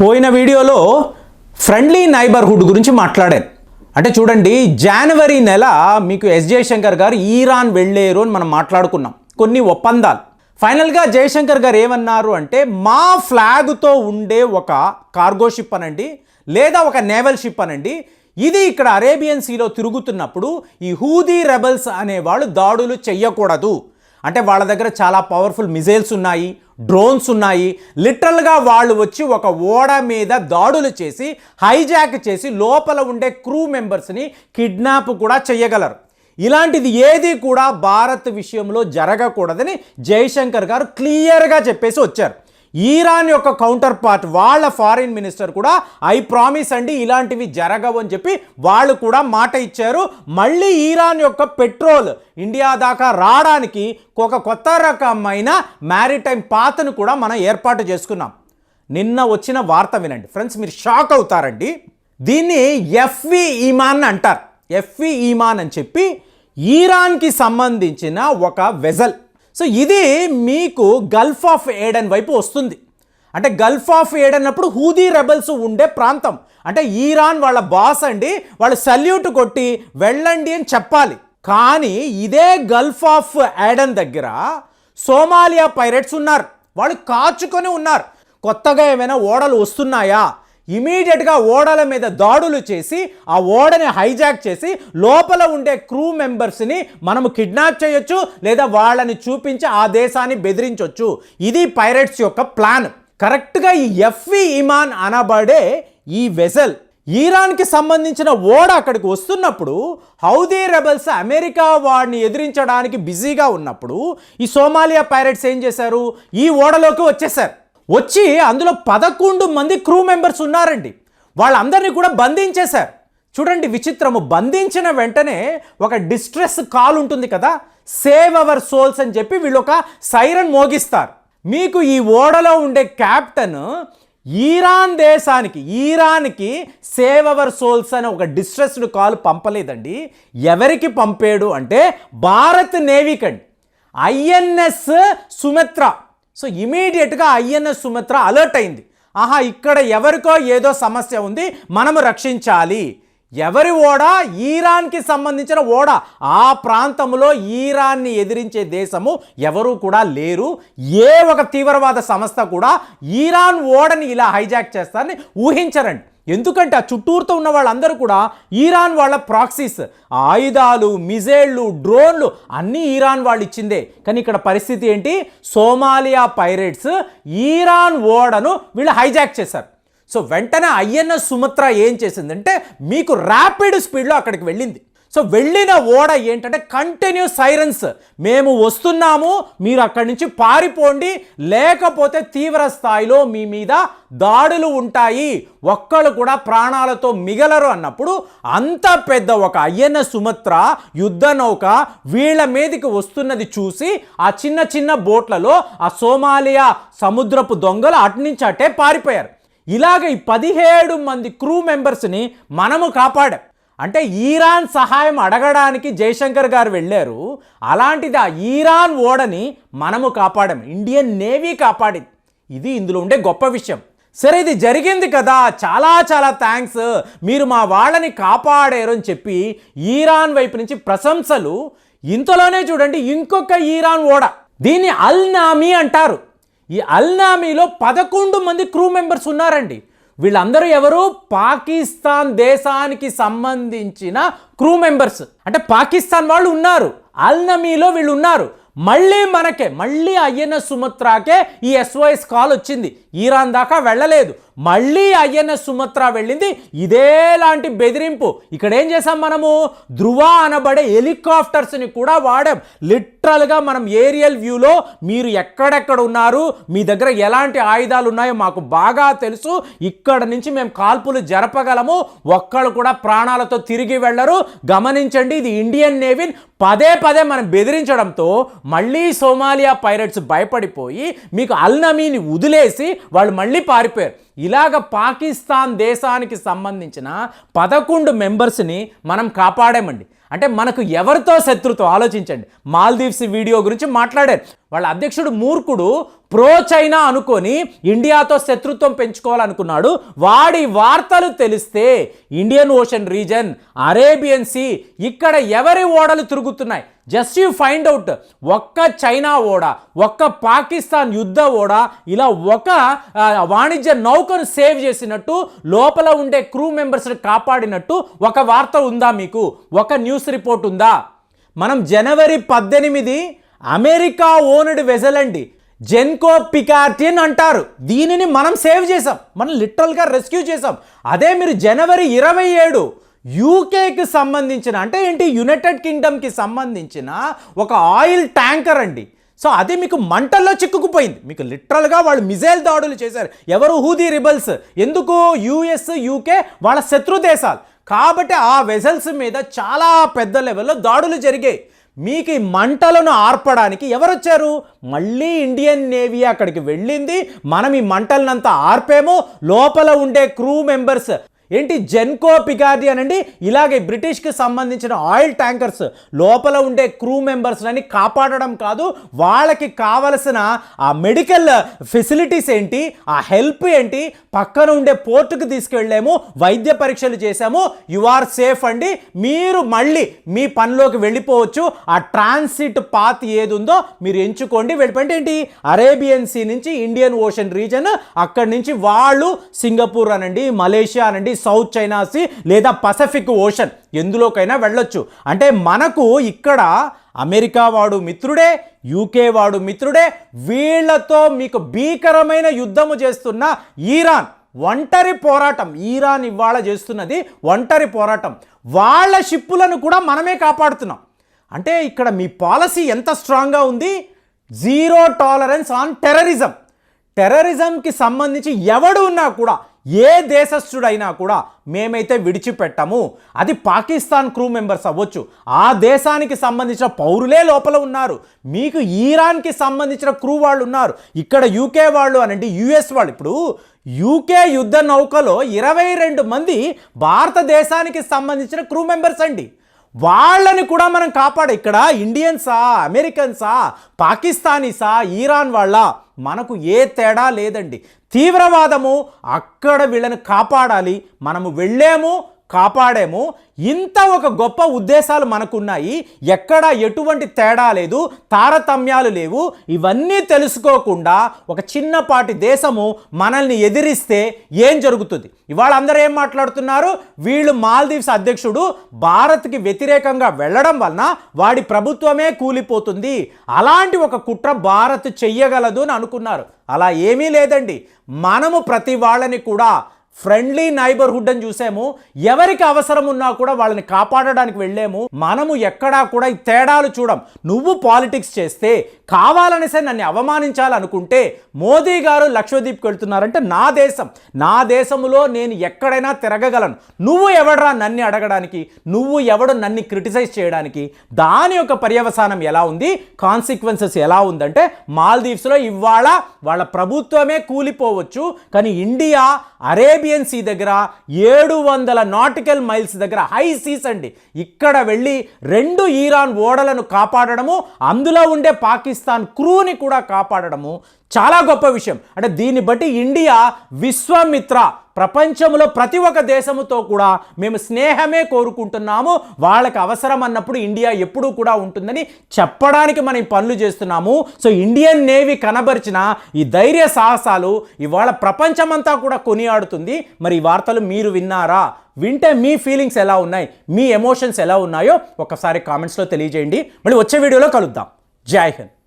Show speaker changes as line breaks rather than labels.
పోయిన వీడియోలో friendly neighbourhood గురించి మాట్లాడాను అంటే చూడండి జనవరి నెల మీకు ఎస్ జయశంకర్ గారు ఈరాన్ వెళ్ళేరు అని మనం మాట్లాడుకున్నాం. కొన్ని ఒప్పందాలు. ఫైనల్గా జయశంకర్ గారు ఏమన్నారు అంటే మా ఫ్లాగ్తో ఉండే ఒక కార్గో షిప్ అనండి లేదా ఒక నేవల్ షిప్ అనండి ఇది ఇక్కడ అరేబియన్ సీలో తిరుగుతున్నప్పుడు ఈ హూదీ రెబల్స్ అనేవాళ్ళు దాడులు చెయ్యకూడదు. అంటే వాళ్ళ దగ్గర చాలా పవర్ఫుల్ మిజైల్స్ ఉన్నాయి డ్రోన్స్ ఉన్నాయి. లిటరల్గా వాళ్ళు వచ్చి ఒక ఓడ మీద దాడులు చేసి హైజాక్ చేసి లోపల ఉండే క్రూ మెంబర్స్ని కిడ్నాప్ కూడా చేయగలరు ఇలాంటిది ఏది కూడా భారత్ విషయంలో జరగకూడదని జైశంకర్ గారు క్లియర్గా చెప్పేసి వచ్చారు. ఈరాన్ యొక్క కౌంటర్ పార్ట్ వాళ్ళ ఫారిన్ మినిస్టర్ కూడా ఐ ప్రామిస్ అండి ఇలాంటివి జరగవు అని చెప్పి వాళ్ళు కూడా మాట ఇచ్చారు. మళ్ళీ ఈరాన్ యొక్క పెట్రోల్ ఇండియా దాకా రావడానికి ఒక కొత్త రకమైన మ్యారిటైమ్ పాతను కూడా మనం ఏర్పాటు చేసుకున్నాం. నిన్న వచ్చిన వార్త వినండి. ఫ్రెండ్స్ మీరు షాక్ అవుతారండి. దీన్ని ఎఫ్వి ఈమాన్ అంటారు. ఎఫ్వి ఈమాన్ అని చెప్పి ఈరాన్కి సంబంధించిన ఒక వెజల్ సో ఇది మీకు గల్ఫ్ ఆఫ్ ఏడెన్ వైపు వస్తుంది. అంటే గల్ఫ్ ఆఫ్ ఏడెన్ అప్పుడు హూదీ రెబల్స్ ఉండే ప్రాంతం. అంటే ఈరాన్ వాళ్ళ బాస్ అండి వాళ్ళు సల్యూట్ కొట్టి వెళ్ళండి అని చెప్పాలి. కానీ ఇదే గల్ఫ్ ఆఫ్ ఏడెన్ దగ్గర సోమాలియా పైరెట్స్ ఉన్నారు. వాళ్ళు కాచుకొని ఉన్నారు. కొత్తగా ఏమైనా ఓడలు వస్తున్నాయా? ఇమీడియట్గా ఓడల మీద దాడులు చేసి ఆ ఓడని హైజాక్ చేసి లోపల ఉండే క్రూ మెంబర్స్ని మనము కిడ్నాప్ చేయొచ్చు లేదా వాళ్ళని చూపించి ఆ దేశాన్ని బెదిరించవచ్చు ఇది పైరట్స్ యొక్క ప్లాన్. కరెక్ట్గా ఈ ఎఫ్వి ఇమాన్ అనబడే ఈ వెజల్ ఈరాన్కి సంబంధించిన ఓడ అక్కడికి వస్తున్నప్పుడు హౌదీ రెబల్స్ అమెరికా వాడిని ఎదిరించడానికి బిజీగా ఉన్నప్పుడు ఈ సోమాలియా పైరట్స్ ఏం చేశారు? ఈ ఓడలోకి వచ్చేసారు వచ్చి అందులో పదకొండు మంది క్రూ మెంబర్స్ ఉన్నారండి. వాళ్ళందరినీ కూడా బంధించేశారు. చూడండి విచిత్రము. బంధించిన వెంటనే ఒక డిస్ట్రెస్ కాల్ ఉంటుంది కదా. సేవ్ అవర్ సోల్స్ అని చెప్పి వీళ్ళు ఒక సైరన్ మోగిస్తారు. మీకు ఈ ఓడలో ఉండే క్యాప్టెన్ ఈరాన్ దేశానికి ఈరాన్కి సేవ్ అవర్ సోల్స్ అని ఒక డిస్ట్రెస్డ్ కాల్ పంపలేదండి. ఎవరికి పంపాడు అంటే భారత్ నేవీకండి ఐఎన్ఎస్ సుమిత్ర. సో ఇమీడియట్గా ఐఎన్ఎస్ సుమిత్ర అలర్ట్ అయింది. ఆహా ఇక్కడ ఎవరికో ఏదో సమస్య ఉంది మనము రక్షించాలి. ఎవరి ఓడ? ఈరాన్కి సంబంధించిన ఓడ. ఆ ప్రాంతంలో ఈరాన్ని ఎదిరించే దేశము ఎవరు కూడా లేరు. ఏ ఒక తీవ్రవాద సంస్థ కూడా ఈరాన్ ఓడని ఇలా హైజాక్ చేస్తారని ఊహించరండి. ఎందుకంటే ఆ చుట్టూరుతో ఉన్న వాళ్ళందరూ కూడా ఈరాన్ వాళ్ళ ప్రాక్సీస్. ఆయుధాలు మిజైళ్ళు డ్రోన్లు అన్నీ ఈరాన్ వాళ్ళు ఇచ్చిందే. కానీ ఇక్కడ పరిస్థితి ఏంటి? సోమాలియా పైరేట్స్ ఈరాన్ ఓడను వీళ్ళు హైజాక్ చేశారు. సో వెంటనే ఐఎన్ఎస్ సుమిత్ర ఏం చేసిందంటే మీకు ర్యాపిడ్ స్పీడ్లో అక్కడికి వెళ్ళింది. సో వెళ్ళిన ఓడ ఏంటంటే కంటిన్యూ సైరన్స్. మేము వస్తున్నాము మీరు అక్కడి నుంచి పారిపోండి లేకపోతే తీవ్ర స్థాయిలో మీ మీద దాడులు ఉంటాయి ఒక్కళ్ళు కూడా ప్రాణాలతో మిగలరు అన్నప్పుడు అంత పెద్ద ఒక అయ్యన సుమత్ర యుద్ధ నౌక వీళ్ళ మీదకి వస్తున్నది చూసి ఆ చిన్న చిన్న బోట్లలో ఆ సోమాలియా సముద్రపు దొంగలు అట్నుంచి అటే పారిపోయారు. ఇలాగ ఈ పదిహేడు మంది క్రూ మెంబర్స్ని మనము కాపాడాం. అంటే ఈరాన్ సహాయం అడగడానికి జయశంకర్ గారు వెళ్ళారు. అలాంటిది ఆ ఈరాన్ ఓడని మనము కాపాడాం ఇండియన్ నేవీ కాపాడింది. ఇది ఇందులో ఉండే గొప్ప విషయం. సరే ఇది జరిగింది కదా. చాలా చాలా థ్యాంక్స్ మీరు మా వాళ్ళని కాపాడారు అని చెప్పి ఈరాన్ వైపు నుంచి ప్రశంసలు. ఇంతలోనే చూడండి ఇంకొక ఈరాన్ ఓడ. దీన్ని అల్నామీ అంటారు. ఈ అల్నామీలో పదకొండు మంది క్రూ మెంబర్స్ ఉన్నారండి. వీళ్ళందరూ ఎవరు? పాకిస్తాన్ దేశానికి సంబంధించిన క్రూ మెంబర్స్. అంటే పాకిస్తాన్ వాళ్ళు ఉన్నారు. అల్నమీలో వీళ్ళు ఉన్నారు. మళ్ళీ మనకే మళ్ళీ అయ్యన సుమత్రాకే ఈ ఎస్ఓఎస్ కాల్ వచ్చింది. ఈరాన్ దాకా వెళ్ళలేదు. మళ్ళీ ఐఎన్ఎస్ సుమత్ర వెళ్ళింది. ఇదేలాంటి బెదిరింపు. ఇక్కడ ఏం చేసాం మనము? ధృవ అనబడే హెలికాప్టర్స్ని కూడా వాడాం. లిటరల్గా మనం ఏరియల్ వ్యూలో మీరు ఎక్కడెక్కడ ఉన్నారు? మీ దగ్గర ఎలాంటి ఆయుధాలు ఉన్నాయో మాకు బాగా తెలుసు. ఇక్కడ నుంచి మేము కాల్పులు జరపగలము. ఒక్కళ్ళు కూడా ప్రాణాలతో తిరిగి వెళ్ళరు. గమనించండి ఇది ఇండియన్ నేవీని పదే పదే మనం బెదిరించడంతో మళ్ళీ సోమాలియా పైరట్స్ భయపడిపోయి మీకు అల్నమీని వదిలేసి వాళ్ళు మళ్ళీ పారిపోయారు. ఇలాగ పాకిస్తాన్ దేశానికి సంబంధించిన పదకొండు మెంబర్స్ని మనం కాపాడామండి. అంటే మనకు ఎవరితో శత్రుత్వం ఆలోచించండి. మాల్దీవ్స్ వీడియో గురించి మాట్లాడారు. వాళ్ళ అధ్యక్షుడు మూర్ఖుడు ప్రో చైనా అనుకొని ఇండియాతో శత్రుత్వం పెంచుకోవాలనుకున్నాడు. వాడి వార్తలు తెలిస్తే Indian ocean region Arabian sea ఇక్కడ ఎవరి ఓడలు తిరుగుతున్నాయి? జస్ట్ యూ ఫైండ్ అవుట్ ఒక్క చైనా ఓడ ఒక్క పాకిస్తాన్ యుద్ధ ఓడ ఇలా ఒక వాణిజ్య నౌకను సేవ్ చేసినట్టు లోపల ఉండే క్రూ మెంబర్స్ని కాపాడినట్టు ఒక వార్త ఉందా మీకు? ఒక న్యూస్ రిపోర్ట్ ఉందా? మనం జనవరి పద్దెనిమిది అమెరికా ఓన్డ్ వెజల్ అండి జెన్కో పికార్టిన్ అంటారు. దీనిని మనం సేవ్ చేసాం మనం లిటరల్గా రెస్క్యూ చేసాం అదే మీరు జనవరి ఇరవై ఏడు యూకేకి సంబంధించిన అంటే ఏంటి? యునైటెడ్ కింగ్డమ్కి సంబంధించిన ఒక ఆయిల్ ట్యాంకర్ అండి. సో అది మీకు మంటల్లో చిక్కుకుపోయింది. మీకు లిటరల్గా వాళ్ళు మిజైల్ దాడులు చేశారు. ఎవరు? Houthi rebels. ఎందుకు? యుఎస్ యూకే వాళ్ళ శత్రు దేశాలు. కాబట్టి ఆ వెజల్స్ మీద చాలా పెద్ద లెవెల్లో దాడులు జరిగాయి. మీకు ఈ మంటలను ఆర్పడానికి ఎవరు వచ్చారు మళ్ళీ ఇండియన్ నేవీ అక్కడికి వెళ్ళింది. మనం ఈ మంటలనంతా ఆర్పేమో. లోపల ఉండే క్రూ మెంబర్స్. ఏంటి జెన్కో పికార్డి అనండి? ఇలాగే బ్రిటిష్కి సంబంధించిన ఆయిల్ ట్యాంకర్స్ లోపల ఉండే క్రూ మెంబర్స్లని కాపాడడం కాదు వాళ్ళకి కావలసిన ఆ మెడికల్ ఫెసిలిటీస్ ఏంటి ఆ హెల్ప్ ఏంటి పక్కన ఉండే పోర్టుకు తీసుకెళ్ళాము వైద్య పరీక్షలు చేశాము యు ఆర్ సేఫ్ అండి మీరు మళ్ళీ మీ పనిలోకి వెళ్ళిపోవచ్చు ఆ ట్రాన్సిట్ పాత్ ఏది ఉందో మీరు ఎంచుకోండి వెళ్ళిపోయింది ఏంటి? అరేబియన్ సీ నుంచి ఇండియన్ ఓషన్ రీజన్ అక్కడి నుంచి వాళ్ళు సింగపూర్ అనండి మలేషియా అనండి సౌత్ చైనా సీ లేదా పసిఫిక్ ఓషన్ ఎందులోకైనా వెళ్ళొచ్చు. అంటే మనకు ఇక్కడ అమెరికా వాడు మిత్రుడే యూకే వాడు మిత్రుడే వీళ్ళతో మీకు భీకరమైన యుద్ధము చేస్తున్న ఈరాన్. ఒంటరి పోరాటం ఈరాన్ ఇవాళ చేస్తున్నది ఒంటరి పోరాటం. వాళ్ళ షిప్పులను కూడా మనమే కాపాడుతున్నాం. అంటే ఇక్కడ మీ పాలసీ ఎంత స్ట్రాంగ్గా ఉంది? Zero tolerance on terrorism. టెర్రరిజంకి సంబంధించి ఎవడు ఉన్నా కూడా ఏ దేశస్థుడైనా కూడా మేమైతే విడిచిపెట్టము. అది పాకిస్తాన్ క్రూ మెంబర్స్ అవ్వచ్చు. ఆ దేశానికి సంబంధించిన పౌరులే లోపల ఉన్నారు. మీకు ఈరాన్కి సంబంధించిన క్రూ వాళ్ళు ఉన్నారు. ఇక్కడ యూకే వాళ్ళు అనంటే యుఎస్ వాళ్ళు. ఇప్పుడు యూకే యుద్ధ నౌకలో ఇరవై రెండు మంది భారతదేశానికి సంబంధించిన క్రూ మెంబర్స్ అండి. వాళ్ళని కూడా మనం కాపాడ. ఇక్కడ ఇండియన్సా అమెరికన్సా పాకిస్తానీసా ఈరాన్ వాళ్ళ మనకు ఏ తేడా లేదండి. తీవ్రవాదము అక్కడ వీళ్ళని కాపాడాలి. మనము వెళ్ళాము కాపాడాము. ఇంత ఒక గొప్ప ఉద్దేశాలు మనకున్నాయి. ఎక్కడ ఎటువంటి తేడా లేదు. తారతమ్యాలు లేవు. ఇవన్నీ తెలుసుకోకుండా ఒక చిన్నపాటి దేశము మనల్ని ఎదిరిస్తే ఏం జరుగుతుంది? ఇవాళ అందరూ ఏం మాట్లాడుతున్నారు? వీళ్ళు మాల్దీవ్స్ అధ్యక్షుడు భారత్కి వ్యతిరేకంగా వెళ్ళడం వలన వాడి ప్రభుత్వమే కూలిపోతుంది. అలాంటి ఒక కుట్ర భారత్ చెయ్యగలదు అని అనుకున్నారు. అలా ఏమీ లేదండి. మనము ప్రతి వాళ్ళని కూడా ఫ్రెండ్లీ నైబర్హుడ్ అని చూసాము. ఎవరికి అవసరం ఉన్నా కూడా వాళ్ళని కాపాడడానికి వెళ్ళాము. మనము ఎక్కడా కూడా ఈ తేడాలు చూడం. నువ్వు పాలిటిక్స్ చేస్తే కావాలనేసే నన్ను అవమానించాలనుకుంటే మోదీ గారు లక్షద్వీప్కి వెళ్తున్నారంటే నా దేశం. నా దేశంలో నేను ఎక్కడైనా తిరగగలను. నువ్వు ఎవడరా నన్ను అడగడానికి? నువ్వు ఎవడు నన్ను క్రిటిసైజ్ చేయడానికి? దాని యొక్క పర్యవసానం ఎలా ఉంది? కాన్సిక్వెన్సెస్ ఎలా ఉందంటే మాల్దీవ్స్లో ఇవాళ వాళ్ళ ప్రభుత్వమే కూలిపోవచ్చు. కానీ ఇండియా అరేబియా అరేబియన్ సీ దగ్గర ఏడు వందల నాటికల్ మైల్స్ దగ్గర హై సీస్ అండి. ఇక్కడ వెళ్ళి రెండు ఈరాన్ ఓడలను కాపాడడము అందులో ఉండే పాకిస్తాన్ క్రూని కూడా కాపాడడము చాలా గొప్ప విషయం. అంటే దీన్ని బట్టి ఇండియా విశ్వమిత్ర ప్రపంచంలో ప్రతి ఒక్క దేశముతో కూడా మేము స్నేహమే కోరుకుంటున్నాము. వాళ్ళకి అవసరం అన్నప్పుడు ఇండియా ఎప్పుడూ కూడా ఉంటుందని చెప్పడానికి మనం పనులు చేస్తున్నాము. సో ఇండియన్ నేవీ కనబరిచిన ఈ ధైర్య సాహసాలు ఇవాళ ప్రపంచమంతా కూడా కొనియాడుతుంది. మరి ఈ వార్తలు మీరు విన్నారా? వింటే మీ ఫీలింగ్స్ ఎలా ఉన్నాయి? మీ ఎమోషన్స్ ఎలా ఉన్నాయో ఒకసారి కామెంట్స్లో తెలియజేయండి. మళ్ళీ వచ్చే వీడియోలో కలుద్దాం. జై హింద్.